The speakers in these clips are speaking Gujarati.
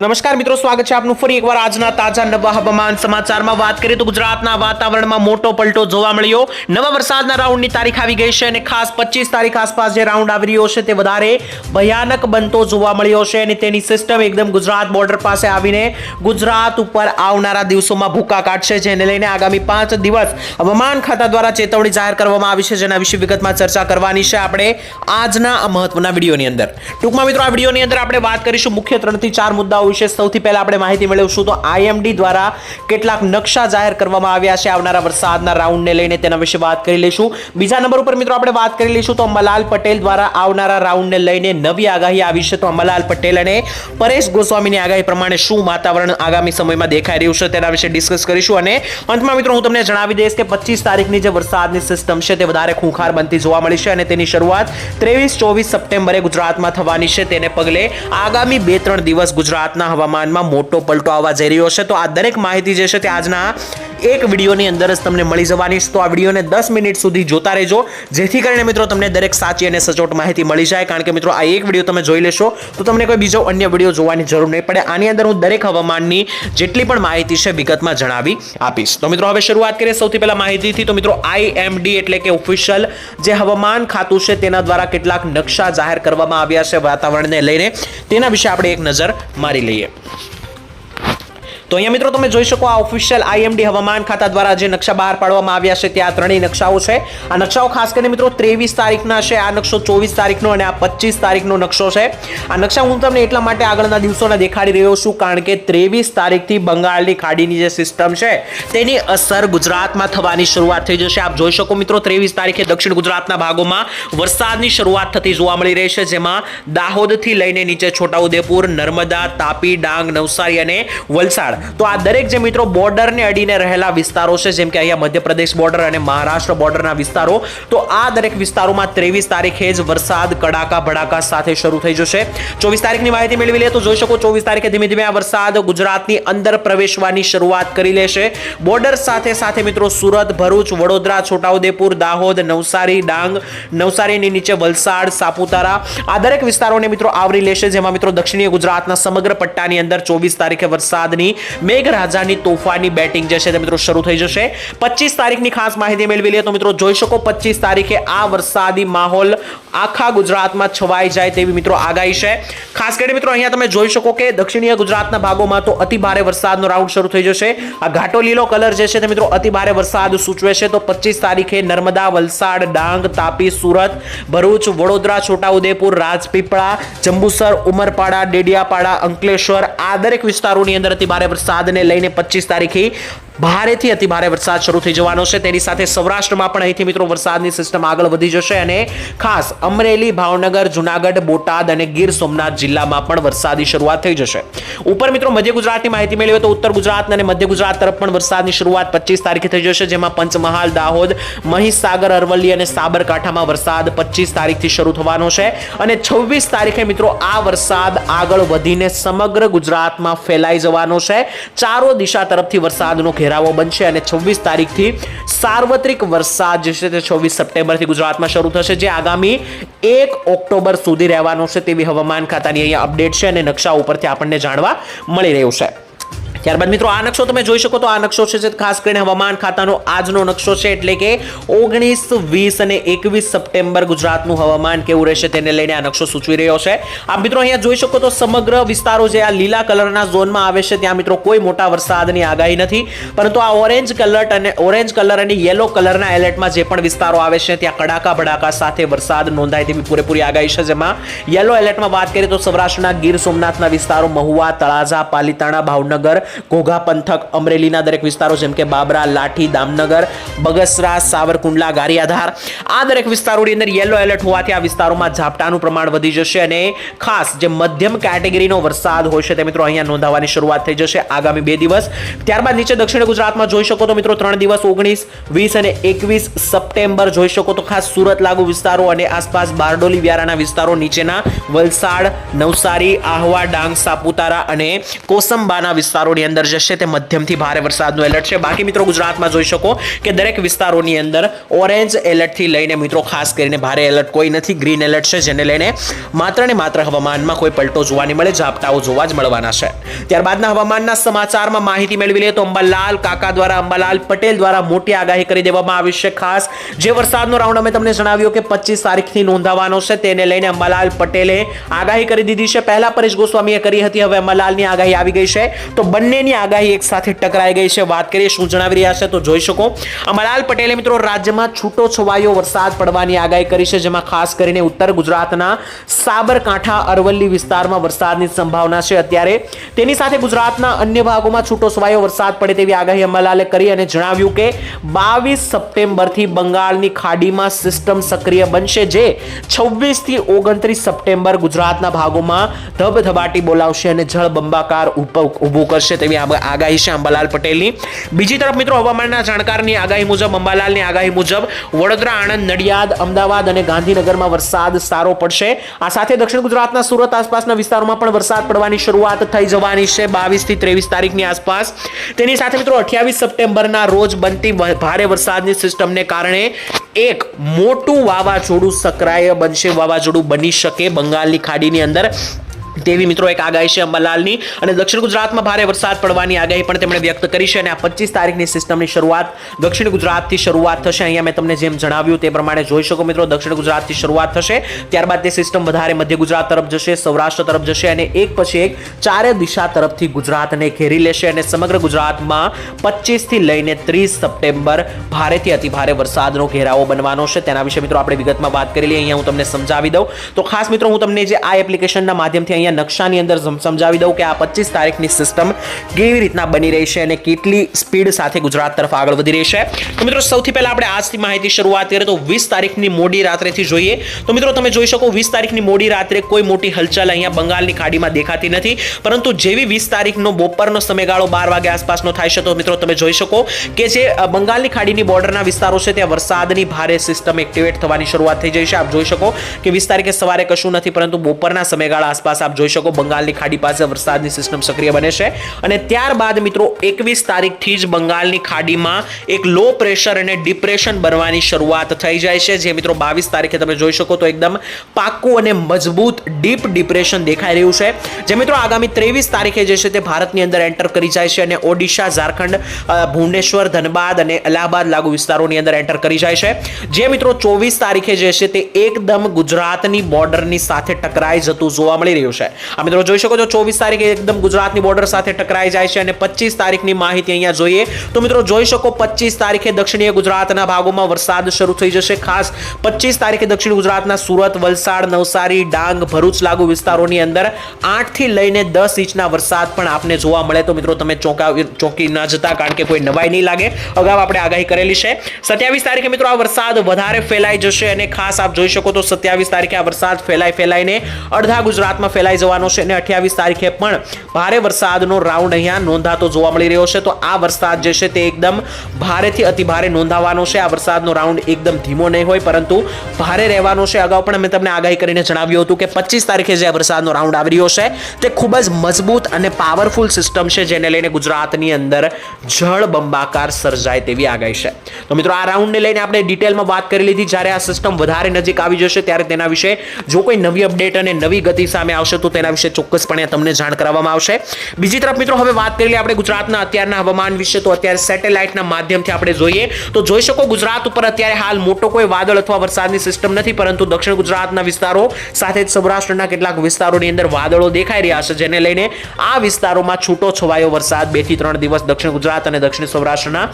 નમસ્કાર મિત્રો, સ્વાગત છે આપનું ફરી એકવાર આજના તાજા નવા હવામાન સમાચારમાં. વાત કરીએ તો ગુજરાતના વાતાવરણમાં મોટો પલટો જોવા મળ્યો. નવા વરસાદના રાઉન્ડની તારીખ આવી ગઈ છે અને ખાસ પચીસ તારીખ આસપાસ જે રાઉન્ડ આવી રહ્યો છે તે વધારે ભયાનક બનતો જોવા મળ્યો છે અને તેની સિસ્ટમ એકદમ ગુજરાત બોર્ડર પાસે આવીને ગુજરાત ઉપર આવનારા દિવસોમાં ભૂકા કાઢશે, જેને લઈને આગામી પાંચ દિવસ હવામાન ખાતા દ્વારા ચેતવણી જાહેર કરવામાં આવી છે, જેના વિશે વિગતમાં ચર્ચા કરવાની છે આપણે આજના આ મહત્વના વિડીયોની અંદર. ટૂંકમાં મિત્રો, આ વિડીયોની અંદર આપણે વાત કરીશું મુખ્ય ત્રણથી ચાર મુદ્દાઓ વિશે સૌથી પહેલા આપણે માહિતી મેળવશું તો આઈએમડી દ્વારા કેટલાક નકશા જાહેર કરવામાં આવ્યા છે આવનારા વરસાદના રાઉન્ડને લઈને તેના વિશે વાત કરી લઈશું. બીજા નંબર ઉપર મિત્રો આપણે વાત કરી લઈશું તો અંબાલાલ પટેલ દ્વારા આવનારા રાઉન્ડને લઈને નવી આગાહી આવી છે તો અંબાલાલ પટેલ અને પરેશ ગોસ્વામીની આગાહી પ્રમાણે શું વાતાવરણ આગામી સમયમાં દેખાઈ રહ્યું છે તેના વિશે ડિસ્કસ કરીશું અને અંતમાં મિત્રો હું તમને જણાવી દઈશ કે પચીસ તારીખની જે વરસાદની સિસ્ટમ છે તે વધારે ખૂંખાર બનતી જોવા મળી છે અને તેની શરૂઆત ત્રેવીસ ચોવીસ સપ્ટેમ્બરે ગુજરાતમાં થવાની છે. તેને પગલે આગામી બે ત્રણ દિવસ ગુજરાતના હવામાનમાં મોટો પલટો આવવા જઈ રહ્યો છે. તો આ દરેક માહિતી જે છે તે આજના એક વિડીયોની અંદર જ તમને મળી જવાની તો આ વિડીયોને દસ મિનિટ સુધી જોતા રહેજો. જેથી કરીને મિત્રો તમને દરેક સાચી અને સચોટ માહિતી મળી જાય. કારણ કે મિત્રો આ એક વીડિયો તમે જોઈ લેશો, તો તમને કોઈ બીજો અન્ય વીડિયો જોવાની જરૂર નહીં પડે. આની અંદર હું દરેક હવામાનની જેટલી પણ માહિતી છે વિગતમાં જણાવી આપીશ. તો મિત્રો હવે શરૂઆત કરીએ સૌથી પહેલાં માહિતીથી. તો મિત્રો આઈએમડી એટલે કે ઓફિશિયલ જે હવામાન ખાતું છે તેના દ્વારા કેટલાક નકશા જાહેર કરવામાં આવ્યા છે વાતાવરણને લઈને. તેના વિશે આપણે એક નજર મારી લઈએ. તો અહીંયા મિત્રો તમે જોઈ શકો આ ઓફિશિયલ આઈએમડી હવામાન ખાતા દ્વારા જે નકશા બહાર પાડવામાં આવ્યા છે, ત્યાં ત્રણેય નકશાઓ છે. આ નકશાઓ ખાસ કરીને મિત્રો ત્રેવીસ તારીખના છે, આ નકશો ચોવીસ તારીખનો અને આ પચીસ તારીખનો નકશો છે. આ નકશા હું તમને એટલા માટે આગળના દિવસોના દેખાડી રહ્યો છું, કારણ કે ત્રેવીસ તારીખથી બંગાળની ખાડીની જે સિસ્ટમ છે, તેની અસર ગુજરાતમાં થવાની શરૂઆત થઈ જશે. આપ જોઈ શકો મિત્રો ત્રેવીસ તારીખે દક્ષિણ ગુજરાતના ભાગોમાં વરસાદની શરૂઆત થતી જોવા મળી રહી છે, જેમાં દાહોદથી લઈને નીચે છોટાઉદેપુર, નર્મદા, તાપી, ડાંગ, નવસારી અને વલસાડ તો આ દરેક જે મિત્રો બોર્ડરને અડીને રહેલા વિસ્તારો છે, જેમ કે અહીંયા મધ્યપ્રદેશ બોર્ડર અને મહારાષ્ટ્ર બોર્ડરના વિસ્તારો, તો આ દરેક વિસ્તારોમાં ત્રેવીસ તારીખે જ વરસાદ કડાકા ભડાકા સાથે શરૂ થઈ જશે. ચોવીસ તારીખની માહિતી મેળવી લે તો જોઈ શકો ચોવીસ તારીખે ધીમે ધીમે આ વરસાદ ગુજરાતની અંદર પ્રવેશવાની શરૂઆત કરી લેશે. બોર્ડર સાથે સાથે મિત્રો સુરત, ભરૂચ, વડોદરા, છોટાઉદેપુર, દાહોદ, નવસારી, ડાંગ, નવસારીની નીચે વલસાડ, સાપુતારા આ દરેક વિસ્તારોને મિત્રો આવરી લેશે, જેમાં મિત્રો દક્ષિણીય ગુજરાતના સમગ્ર પટ્ટાની અંદર ચોવીસ તારીખે વરસાદની મેઘરાજાની તોફાની બેટિંગ જે છે તે મિત્રો શરૂ થઈ જશે. પચીસ તારીખની ખાસ માહિતી મેળવી લઈએ તો મિત્રો જોઈ શકો પચીસ તારીખે આ વરસાદી માહોલ આખા ગુજરાતમાં છવાઈ જાય તેવી મિત્રો આગાહી છે. ખાસ કરીને મિત્રો અહીંયા તમે જોઈ શકો કે દક્ષિણીય ગુજરાતના ભાગોમાં તો અતિ ભારે વરસાદનો રાઉન્ડ શરૂ થઈ જશે. આ ઘાટો લીલો કલર જે છે તે મિત્રો અતિ ભારે વરસાદ સૂચવે છે. તો પચીસ તારીખે નર્મદા, વલસાડ, ડાંગ, તાપી, સુરત, ભરૂચ, વડોદરા, છોટાઉદેપુર, રાજપીપળા, જંબુસર, ઉમરપાડા, ડેડિયાપાડા, અંકલેશ્વર આ દરેક વિસ્તારોની અંદર અતિ ભારે વરસાદને લઈને પચીસ તારીખે ભારેથી અતિ ભારે વરસાદ શરૂ થઈ જવાનો છે. તેની સાથે સૌરાષ્ટ્રમાં પણ અહીંથી મિત્રો વરસાદની સિસ્ટમ આગળ વધી જશે અને ખાસ અમરેલી, ભાવનગર, જુનાગઢ, બોટાદ અને ગીર સોમનાથ જિલ્લામાં પણ વરસાદની શરૂઆત થઈ જશે. ઉપર મિત્રો મધ્ય ગુજરાતની માહિતી મેળવીએ તો ઉત્તર ગુજરાત અને મધ્ય ગુજરાત તરફ પણ વરસાદની શરૂઆત પચીસ તારીખે થઈ જશે, જેમાં પંચમહાલ, દાહોદ, મહીસાગર, અરવલ્લી અને સાબરકાંઠામાં વરસાદ પચીસ તારીખથી શરૂ થવાનો છે. અને છવ્વીસ તારીખે મિત્રો આ વરસાદ આગળ વધીને સમગ્ર ગુજરાતમાં ફેલાઈ જવાનો છે. ચારો દિશા તરફથી વરસાદનો ઘેરાવો બનશે અને છવ્વીસ તારીખથી સાર્વત્રિક વરસાદ જે છે તે છવ્વીસ સપ્ટેમ્બરથી ગુજરાતમાં શરૂ થશે, જે આગામી એક ઓક્ટોબર સુધી રહેવાનો છે તેવી હવામાન ખાતાની અહીંયા અપડેટ છે અને નકશા ઉપરથી આપણને જાણવા મળી રહ્યું છે. ત્યારબાદ મિત્રો, આ નકશો તમે જોઈ શકો તો આ નકશો છે ખાસ કરીને હવામાન ખાતાનો આજનો નકશો છે એટલે કે ઓગણીસ, વીસ અને એકવીસ સપ્ટેમ્બર ગુજરાતનું હવામાન કેવું રહેશે તેને લઈને આ નકશો સૂચવી રહ્યો છે. આ મિત્રો અહીંયા જોઈ શકો તો સમગ્ર વિસ્તારો જે આ લીલા કલરના ઝોનમાં આવે છે, ત્યાં મિત્રો કોઈ મોટા વરસાદની આગાહી નથી. પરંતુ આ ઓરેન્જ કલર અને ઓરેન્જ કલર અને યેલો કલરના એલર્ટમાં જે પણ વિસ્તારો આવે છે, ત્યાં કડાકા ભડાકા સાથે વરસાદ નોંધાય તેવી પૂરેપૂરી આગાહી છે. જેમાં યલો એલર્ટમાં વાત કરીએ તો સૌરાષ્ટ્રના ગીર સોમનાથના વિસ્તારો મહુવા, તળાજા, પાલીતાણા, ભાવનગર ઘોઘા પંથક અમરેલીના દરેક વિસ્તારો, જેમ કે બાબરા, લાઠી, દામનગર, બગસરા, સાવરકુંડલા, ગારિયાધાર, આ દરેક વિસ્તારોની અંદર યલો એલર્ટ હોવાથી આ વિસ્તારોમાં ઝાપટાનું પ્રમાણ વધી જશે અને ખાસ જે મધ્યમ કેટેગરીનો વરસાદ હોય છે તે મિત્રો અહીંયા નોંધાવાની શરૂઆત થઈ જશે આગામી બે દિવસ. ત્યારબાદ નીચે દક્ષિણ ગુજરાતમાં જોઈ શકો તો મિત્રો ત્રણ દિવસ, ઓગણીસ, વીસ અને એકવીસ સપ્ટેમ્બર જોઈ શકો તો ખાસ સુરત લાગુ વિસ્તારો અને આસપાસ બારડોલી, વ્યારાના વિસ્તારો, નીચેના વલસાડ, નવસારી, આહવા, ડાંગ, સાપુતારા અને કોસંબાના વિસ્તારોની વિસ્તારોની અંદર જે તે મધ્યમથી ભારે વરસાદનું એલર્ટ છે. બાકી મિત્રો ગુજરાતમાં જોઈ શકો કે દરેક વિસ્તારોની અંદર ઓરેન્જ એલર્ટથી લઈને મિત્રો ખાસ કરીને ભારે એલર્ટ કોઈ નથી. ગ્રીન એલર્ટ છે જેને લઈને માત્ર ને માત્ર હવામાનમાં કોઈ પલટો જોવા નહીં મળે, ઝાપટાઓ જોવા જ મળવાના છે. ત્યારબાદના હવામાનના સમાચારમાં માહિતી મેળવી લઈએ તો અંબાલાલ કાકા દ્વારા, અંબાલાલ પટેલ દ્વારા મોટી આગાહી કરી દેવામાં આવી છે. ખાસ જે વરસાદનો રાઉન્ડ અમે તમને જણાવ્યો કે પચીસ તારીખથી નોંધાવાનો છે. તેને લઈને અંબાલાલ પટેલે આગાહી કરી દીધી છે. પહેલા પરેશ ગોસ્વામીએ કરી હતી, હવે અંબાલાલની આગાહી આવી ગઈ છે. તો બંનેની આગાહી એક સાથે ટકરાઈ ગઈ છે. વાત કરીએ શું જણાવી રહ્યા છે તો જોઈ શકો. અમરાલ પટેલે મિત્રો રાજ્યમાં છૂટો છવાયો વરસાદ પડવાની આગાહી કરી છે, જેમાં ખાસ કરીને ઉત્તર ગુજરાતના સાબરકાંઠા, અરવલ્લી વિસ્તારમાં વરસાદની સંભાવના છે. અત્યારે તેની સાથે ગુજરાતના અન્ય ભાગોમાં છૂટો છવાયો વરસાદ પડે તેવી આગાહી અંબાલાલે કરી અને જણાવ્યું કે બાવીસ સપ્ટેમ્બરથી બંગાળની ખાડીમાં સિસ્ટમ સક્રિય બનશે, જે છવ્વીસથી ઓગણત્રીસ સપ્ટેમ્બર ગુજરાતના ભાગોમાં ધબધબાટી બોલાવશે અને જળબંબાકાર ઉપ- ઊભું કરશે. તેવી આગાહી છે અંબાલાલ પટેલની. બીજી તરફ મિત્રો હવામાનના જાણકારની આગાહી મુજબ, અંબાલાલની આગાહી મુજબ વડોદરા, આણંદ, નડિયાદ, અમદાવાદ અને ગાંધીનગરમાં વરસાદ સારો પડશે. આ સાથે દક્ષિણ ગુજરાતના સુરત આસપાસના વિસ્તારોમાં પણ વરસાદ પડવાની શરૂઆત થઈ જવાની છે બાવીસથી ત્રેવીસ તારીખની આસપાસ. તેની સાથે મિત્રો અઠ્યાવીસ સપ્ટેમ્બરના રોજ બનતી ભારે વરસાદની સિસ્ટમને કારણે એક મોટું વાવાઝોડું સક્રાય બનશે. વાવાઝોડું બની શકે બંગાળની ખાડીની અંદર. તેવી મિત્રો એક આગાહી છે અંબાલાલની. અને દક્ષિણ ગુજરાતમાં ભારે વરસાદ પડવાની આગાહી પણ તેમણે વ્યક્ત કરી છે અને આ પચીસ તારીખની સિસ્ટમની શરૂઆત દક્ષિણ ગુજરાતથી શરૂઆત થશે. અહીંયા મેં તમને જેમ જણાવ્યું તે પ્રમાણે જોઈ શકો મિત્રો, દક્ષિણ ગુજરાતથી શરૂઆત થશે. ત્યારબાદ તે સિસ્ટમ વધારે મધ્ય ગુજરાત તરફ જશે, સૌરાષ્ટ્ર તરફ જશે અને એક પછી એક ચારે દિશા તરફથી ગુજરાતને ઘેરી લેશે અને સમગ્ર ગુજરાતમાં પચીસથી લઈને ત્રીસ સપ્ટેમ્બર ભારેથી અતિ ભારે વરસાદનો ઘેરાવો બનવાનો છે. તેના વિશે મિત્રો આપણે વિગતમાં વાત કરી લઈએ. અહીંયા હું તમને સમજાવી દઉં. તો ખાસ મિત્રો, હું તમને જે આ એપ્લિકેશનના માધ્યમથી અહીંયા નકશાની અંદર સમજાવી દઉં કે આ પચીસ તારીખની સિસ્ટમ કેવી રીતના બની રહી છે અને કેટલી સ્પીડ સાથે ગુજરાત તરફ આગળ વધી રહી છે. તો મિત્રો, સૌથી પહેલાં આપણે આજથી માહિતી શરૂઆત કરીએ તો વીસ તારીખની મોડી રાત્રેથી જોઈએ. તો મિત્રો, તમે જોઈ શકો વીસ તારીખની મોડી રાત્રે કોઈ મોટી હલચલ અહીંયા બંગાળની ખાડીમાં દેખાતી નથી. પરંતુ જેવી વીસ તારીખનો બપોરનો સમયગાળો બાર વાગે આસપાસનો થાય છે, તો મિત્રો, તમે જોઈ શકો કે જે બંગાળની ખાડીની બોર્ડરના વિસ્તારો છે, ત્યાં વરસાદની ભારે સિસ્ટમ એક્ટિવેટ થવાની શરૂઆત થઈ જઈ છે. આપ જોઈ શકો કે વીસ તારીખે સવારે કશું નથી, પરંતુ બપોરના સમયગાળા આસપાસ આપ જોઈ શકો. બંગાળની ખાડી પાસે વરસાદની સિસ્ટમ સક્રિય બને છે. અને ત્યારબાદ મિત્રો, એકવીસ તારીખથી જ બંગાળની ખાડીમાં એક લો પ્રેશર અને ડિપ્રેશન બનવાની શરૂઆત થઈ જાય છે. જે મિત્રો બાવીસ તારીખે તમે જોઈ શકો તો એકદમ પાકું અને મજબૂત ડીપ ડિપ્રેશન દેખાઈ રહ્યું છે. જે મિત્રો આગામી ત્રેવીસ તારીખે જે છે તે ભારતની અંદર એન્ટર કરી જાય છે અને ઓડિશા, ઝારખંડ ભુવનેશ્વર, ધનબાદ અને અલ્હાબાદ લાગુ વિસ્તારોની અંદર એન્ટર કરી જાય છે. જે મિત્રો ચોવીસ તારીખે જે છે તે એકદમ ગુજરાતની બોર્ડરની સાથે ટકરાઈ જતું જોવા મળી રહ્યું છે. આ મિત્રો જોઈ શકો છો, ચોવીસ તારીખે એકદમ ગુજરાતની બોર્ડર સાથે ટકરાઈ જાય છે અને પચીસ તારીખની માહિતી અહીંયા જોઈએ. તો મિત્રો જોઈ શકો, પચીસ તારીખે દક્ષિણીય ગુજરાતના ભાગોમાં વરસાદ શરૂ થઈ જશે. ખાસ પચીસ તારીખે દક્ષિણ ગુજરાતના સુરત, વલસાડ, નવસારી, ડાંગ, ભરૂચ લાગુ વિસ્તારોની અંદર આઠથી લઈને દસ ઇંચના વરસાદ પણ આપને જોવા મળે. તો મિત્રો તમે ચોંકા ચોંકી ન જતા, કારણ કે કોઈ નવાઈ નહીં લાગે. અગાઉ આપણે આગાહી કરેલી છે. સત્યાવીસ તારીખે મિત્રો આ વરસાદ વધારે ફેલાઈ જશે અને ખાસ આપ જોઈ શકો તો સત્યાવીસ તારીખે આ વરસાદ ફેલાઈ ફેલાઈને અડધા ગુજરાતમાં ફેલાઈ જવાનો છે અને અઠ્યાવીસ તારીખે પણ ભારે વરસાદનો રાઉન્ડ અહીંયા નોંધાતો જોવા મળી રહ્યો છે. તો આ વરસાદ જે છે તે એકદમ ભારેથી અતિ ભારે નોંધાવાનો છે. આ વરસાદનો રાઉન્ડ એકદમ ધીમો નહીં હોય, પરંતુ ભારે રહેવાનો છે. અગાઉ પણ મેં તમને આગાહી કરીને જણાવ્યું હતું કે પચીસ તારીખે જે વરસાદનો રાઉન્ડ આવી રહ્યો છે, તે ખૂબ જ મજબૂત અને પાવરફુલ સિસ્ટમ છે, જેને લઈને ગુજરાતની અંદર જળ બંબાકાર સર્જાય તેવી આગાહી છે. તો મિત્રો, આ રાઉન્ડને લઈને આપણે ડિટેલમાં વાત કરી લીધી. જ્યારે આ સિસ્ટમ વધારે નજીક આવી જશે, ત્યારે તેના વિશે જો કોઈ નવી અપડેટ અને નવી ગતિ સામે આવશે, તો તેના વિશે ચોક્કસપણે તમને જાણ કરવામાં આવશે. બીજી તરફ મિત્રો, હવે વાત કરી લઈએ આપણે ગુજરાતના અત્યારના હવામાન વિશે. તો અત્યારે સેટેલાઇટના માધ્યમથી આપણે જોઈએ. તો જોઈ શકો ગુજરાત ઉપર અત્યારે હાલ મોટો કોઈ વાદળ અથવા વરસાદની સિસ્ટમ નથી, પરંતુ દક્ષિણ ગુજરાતના વિસ્તારો સાથે જ સૌરાષ્ટ્રના કેટલાક વિસ્તારોની અંદર વાદળો દેખાઈ રહ્યા છે, જેને લઈને આ વિસ્તારોમાં છૂટો છવાયો વરસાદ બેથી ત્રણ દિવસ દક્ષિણ ગુજરાત અને દક્ષિણ સૌરાષ્ટ્રના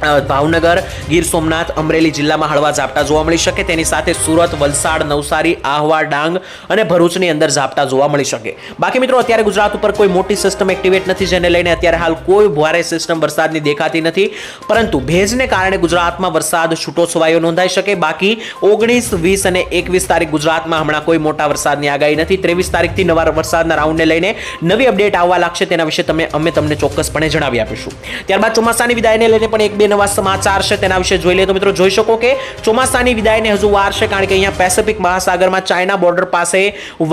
ભાવનગર, ગીર સોમનાથ, અમરેલી જિલ્લામાં હળવા ઝાપટા જોવા મળી શકે. તેની સાથે સુરત, વલસાડ, નવસારી, આહવા, ડાંગ અને ભરૂચની અંદર ઝાપટા જોવા મળી શકે. બાકી મિત્રો, અત્યારે ગુજરાત ઉપર કોઈ મોટી સિસ્ટમ એક્ટિવેટ નથી, જેને લઈને અત્યારે હાલ કોઈ ભારે સિસ્ટમ વરસાદની દેખાતી નથી. પરંતુ ભેજને કારણે ગુજરાતમાં વરસાદ છૂટો છવાયો નોંધાઈ શકે. બાકી ઓગણીસ, વીસ અને એકવીસ તારીખ ગુજરાતમાં હમણાં કોઈ મોટા વરસાદની આગાહી નથી. ત્રેવીસ તારીખથી નવા વરસાદના રાઉન્ડને લઈને નવી અપડેટ આવવા લાગશે. તેના વિશે તમે અમે તમને ચોક્કસપણે જણાવી આપીશું. ત્યારબાદ ચોમાસાની વિદાયને લઈને પણ એક બે નવા સમાચાર છે તેના વિશે જોઈ લઈએ તો મિત્રો જોઈ શકો કે ચોમાસાની વિદાયને હજુ વાર છે કારણ કે અહીંયા પેસિફિક મહાસાગરમાં ચાઇના બોર્ડર પાસે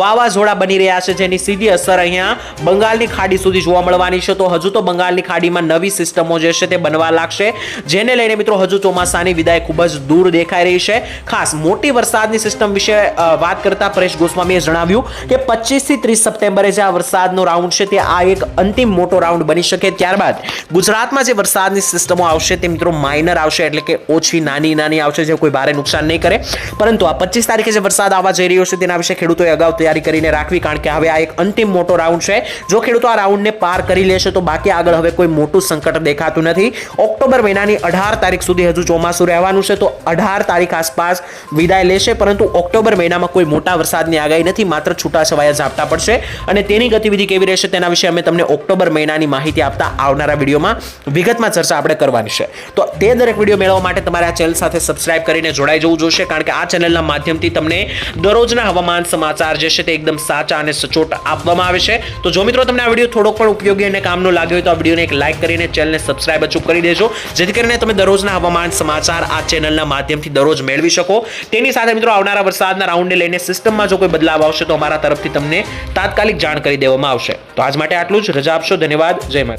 વાવાઝોડા બની રહ્યા છે જેની સીધી અસર અહીંયા બંગાળની ખાડી સુધી જોવા મળવાની છે. તો હજુ તો બંગાળની ખાડીમાં નવી સિસ્ટમો જે છે તે બનવા લાગશે, જેને લઈને મિત્રો હજુ ચોમાસાની વિદાય ખૂબ જ દૂર દેખાઈ રહી છે. ખાસ મોટી વરસાદની સિસ્ટમ વિશે વાત કરતા પરેશ ગોસ્વામીએ જણાવ્યું કે પચીસથી ત્રીસ સપ્ટેમ્બરે જે આ વરસાદનો રાઉન્ડ છે તે આ એક અંતિમ મોટો રાઉન્ડ બની શકે. ત્યારબાદ ગુજરાતમાં જે વરસાદની સિસ્ટમો આવશે તે મિત્રો માઇનર આવશે, એટલે કે ઓછી નાની નાની આવશે જે કોઈ ભારે નુકસાન નહીં કરે. પરંતુ આ પચીસ તારીખે જે વરસાદ આવવા જઈ રહ્યો છે, તેના વિશે ખેડૂતોએ અગાઉ તૈયારી કરીને રાખવી, કારણ કે હવે આ એક અંતિમ મોટો રાઉન્ડ છે. જો ખેડૂતો આ રાઉન્ડને પાર કરી લેશે, તો બાકી આગળ હવે કોઈ મોટું સંકટ દેખાતું નથી. ઓક્ટોબર મહિનાની અઢાર તારીખ સુધી હજુ ચોમાસું રહેવાનું છે, તો અઢાર તારીખ આસપાસ વિદાય લેશે, પરંતુ ઓક્ટોબર મહિનામાં કોઈ મોટા વરસાદની આગાહી નથી, માત્ર છૂટાછવાયા ઝાપટા પડશે. અને તેની ગતિવિધિ કેવી રહેશે, તેના વિશે અમે તમને ઓક્ટોબર મહિનાની માહિતી આપતા આવનારા વિડીયોમાં વિગતમાં ચર્ચા આપણે કરવાની છે. તો તે દરેક વીડિયો મેળવવા માટે તમારે આ ચેનલ સાથે સબસ્ક્રાઇબ કરીને જોડાઈ જવું જોશે, કારણ કે આ ચેનલના માધ્યમથી તમને દરરોજના હવામાન સમાચાર જે છે તે એકદમ સાચા અને સચોટ આપવામાં આવે છે. તો જો મિત્રો તમને આ વીડિયો થોડોક પણ ઉપયોગી અને કામનો લાગ્યો હોય તો આ વિડીયોને એક લાઇક કરીને ચેનલને સબસ્ક્રાઇબ અચૂક કરી દેજો, જેથી કરીને તમે દરરોજના હવામાન સમાચાર આ ચેનલના માધ્યમથી દરરોજ મેળવી શકો. તેની સાથે મિત્રો આવનારા વરસાદના રાઉન્ડને લઈને સિસ્ટમમાં જો કોઈ બદલાવ આવશે તો અમારા તરફથી તમને તાત્કાલિક જાણ કરી દેવામાં આવશે. તો આજ માટે આટલું જ. રજા આપશો. ધન્યવાદ. જય માતા